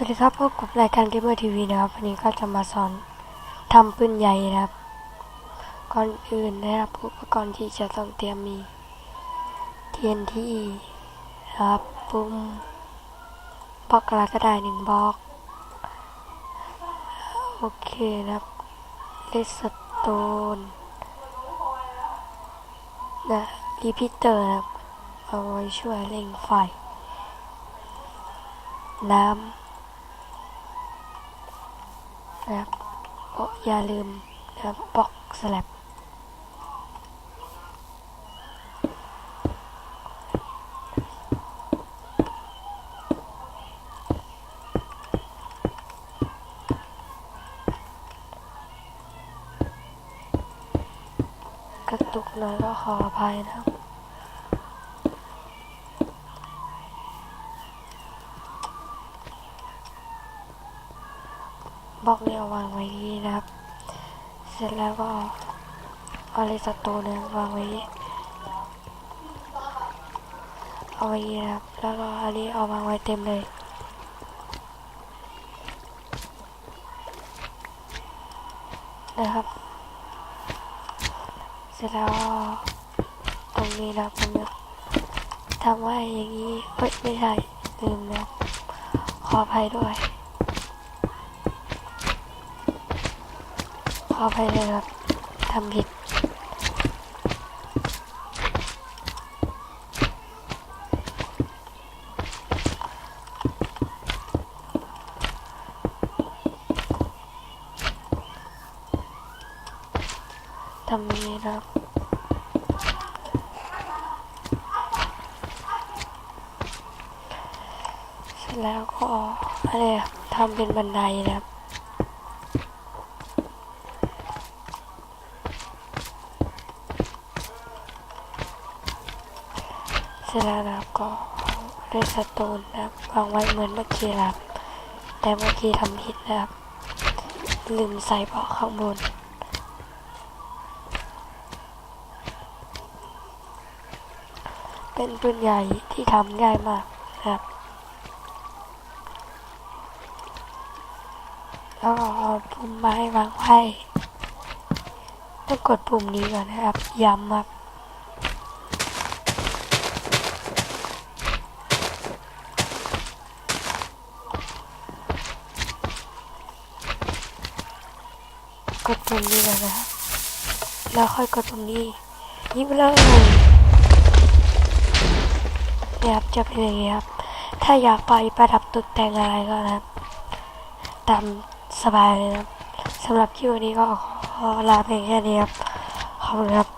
สวัสดีครับพบกับรายการเกมเมอร์ทีวีนะครับ วันนี้ก็จะมาสอนทำปืนใหญ่นะครับ ก่อนอื่นนะครับอุปกรณ์ที่จะต้องเตรียมมี TNT นะครับปุ่มบล็อกอะไรก็ได้หนึ่งบล็อก โอเคนะครับเลสโตนนะรีพิเตอร์นะครับ เอาไว้ช่วยเร่งไฟ น้ำ นะครับโอ้อย่าลืมนะครับบล็อกสลับกระตุกหน่อยก็ขออภัยนะครับ บ็อกเนี่ยเอาวางไว้ที่นะครับ เสร็จแล้วก็เอาเลสโตนเนี่ยวางไว้เอาไว้ที่นะครับ แล้วก็อันนี้เอาวางไว้เต็มเลยนะครับ เสร็จแล้วตรงนี้นะผมจะทำไว้อย่างนี้เฮ้ยไม่ใช่ลืมนะขออภัยด้วย ขออภัยเลยครับทำผิดทำนี้ครับเสร็จแล้วก็อะไรทำเป็นบันไดนะครับ เสร็จแล้วนะครับก็ได้สโตนนะครับวางไว้เหมือนเมื่อกี้นะครับ แต่เมื่อกี้ทำผิดนะครับ ลืมใส่เบาะข้างบนเป็นปืนใหญ่ที่ทำง่ายมากนะครับแล้วก็เอาปุ่มไม้วางไว้ต้องกดปุ่มนี้ก่อนนะครับย้ำครับ กดปุ่มนี้ก่อนนะครับแล้วค่อยกดปุ่มนี้ยิงไปเลยเนี่ครับจะเป็นอย่างนี้ครับ ถ้าอยากไปประดับตกแต่งอะไรก็นะครับ ตามสบายเลยนะครับสำหรับคลิปวันนี้ก็ขอลาเพียงแค่นี้ครับ ขอบคุณครับ